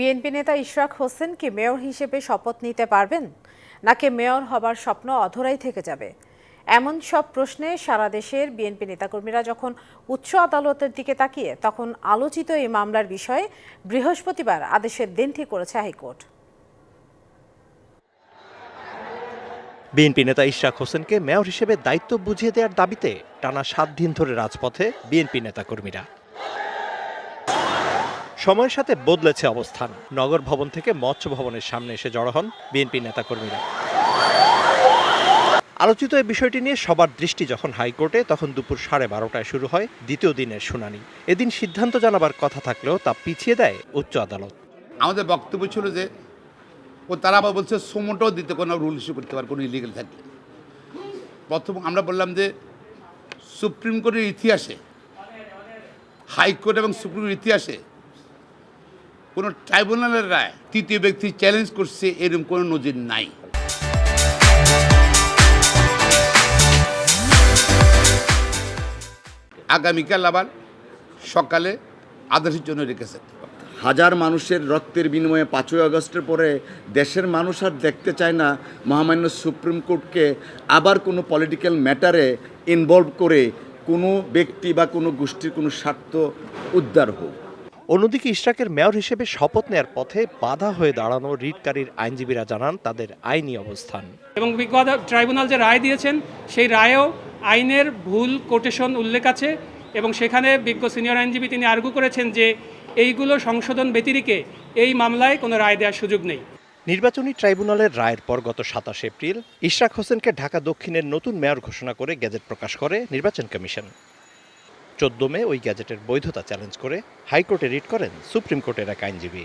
BNP নেতা ইশরাক হোসেন কি mayor হিসেবে শপথ নিতে পারবেন? নাকি মেয়র হবার স্বপ্ন অধরাই থেকে যাবে? এমন সব প্রশ্নে সারা দেশের বিএনপি নেতাকর্মীরা যখন উচ্চ আদালতের দিকে তাকিয়ে, তখন আলোচিত এই মামলার বিষয়ে বৃহস্পতিবার আদেশের দিন ঠিক করেছে হাইকোর্ট। বিএনপি নেতা ইশরাক হোসেনকে মেয়র হিসেবে দায়িত্ব বুঝিয়ে দেওয়ার দাবিতে টানা সাত দিন ধরে রাজপথে বিএনপি নেতাকর্মীরা। সময়ের সাথে বদলেছে অবস্থান। নগর ভবন থেকে মৎস্য ভবনের সামনে এসে জড়ো হন বিএনপি নেতাকর্মীরা। আলোচিত এই বিষয়টি নিয়ে সবার দৃষ্টি যখন হাইকোর্টে, তখন দুপুর সাড়ে বারোটায় শুরু হয় দ্বিতীয় দিনের শুনানি। এদিন সিদ্ধান্ত জানাবার কথা থাকলেও তা পিছিয়ে দেয় উচ্চ আদালত। আমাদের বক্তব্য ছিল যে, ও তারা আবার বলছে সোমোটাও দিতে কোনো রুল ইস্যু করতে পারে, কোনো ইলিগেল থাকলে প্রথম আমরা বললাম যে, সুপ্রিম কোর্টের ইতিহাসে, হাইকোর্ট এবং সুপ্রিম ইতিহাসে কোনো ট্রাইব্যুনালের রায়, তৃতীয় ব্যক্তি চ্যালেঞ্জ করছে, এরকম কোনো নজির নাই। আগামীকাল আবার সকালে আদেশের জন্য রেখেছে। হাজার মানুষের রক্তের বিনিময়ে পাঁচই আগস্টের পরে দেশের মানুষ আর দেখতে চায় না মহামান্য সুপ্রিম কোর্টকে আবার কোনো পলিটিক্যাল ম্যাটারে ইনভলভ করে কোনো ব্যক্তি বা কোনো গোষ্ঠীর কোনো স্বার্থ উদ্ধার হোক। অন্যদিকে ইশরাকের মেয়র হিসেবে শপথ নেয়ার পথে বাধা হয়ে দাঁড়ানো রিটকারীর আইনজীবীরা জানান তাদের আইনি অবস্থান। এবং বিজ্ঞ ট্রাইব্যুনাল যে রায় দিয়েছেন সেই রায়েও আইনের ভুল কোটেশন উল্লেখ আছে এবং সেখানে বিজ্ঞ সিনিয়র আইনজীবী তিনি আর্গু করেছেন যে এইগুলো সংশোধন ব্যতিরিকে এই মামলায় কোনো রায় দেওয়ার সুযোগ নেই। নির্বাচনী ট্রাইব্যুনালের রায়ের পর গত সাতাশ এপ্রিল ইশরাক হোসেনকে ঢাকা দক্ষিণের নতুন মেয়র ঘোষণা করে গ্যাজেট প্রকাশ করে নির্বাচন কমিশন। চোদ্দ মে ওই গ্যাজেটের বৈধতা চ্যালেঞ্জ করে হাইকোর্টে রিট করেন সুপ্রিম কোর্টের এক আইনজীবী।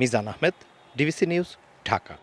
Mizan Ahmed, DBC news, Dhaka.